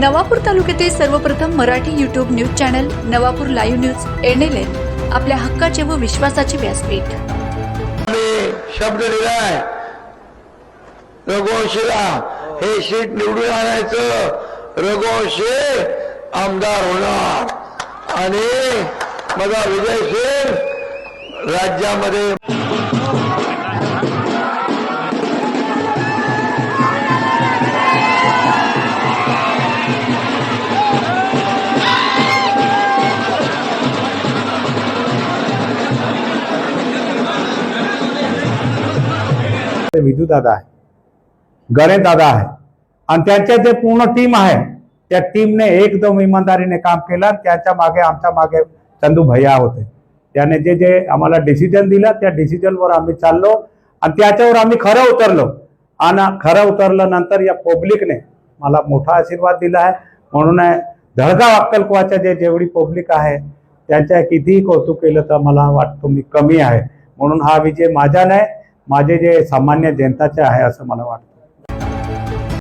नवापूर तालुक्यातील सर्वप्रथम Marathi YouTube news channel Navapur live news N L N आपल्या हक्काचे व विश्वासाचे व्यासपीठ. शब्द दिलाय. रघुवंशीला हे सीट निवडून आणायचं. रघुवंशी आमदार होणार. आणि माझा विजय सिंग राज्यामध्ये विधू दादा आहे गणेश दादा आहे. आणि त्यांच्या जे पूर्ण टीम आहे त्या टीमने एकदम इमानदारीने काम केलं आणि त्याच्यामागे आमच्या मागे चंदू भैया होते. त्याने जे जे आम्हाला डिसिजन दिलं त्या डिसिजनवर आम्ही चाललो आणि त्याच्यावर आम्ही खरं उतरलो. आणि खरं उतरल्यानंतर या पब्लिकने मला मोठा आशीर्वाद दिला आहे. म्हणून आहे, धडगाव अक्कलकुवाच्या जे जेवढी पब्लिक आहे त्यांच्या कितीही कौतुक केलं तर मला वाटतं मी कमी आहे. म्हणून हा विजय माझा नाही माझे जे सामान्य जनताचे आहे असं मला वाटतं.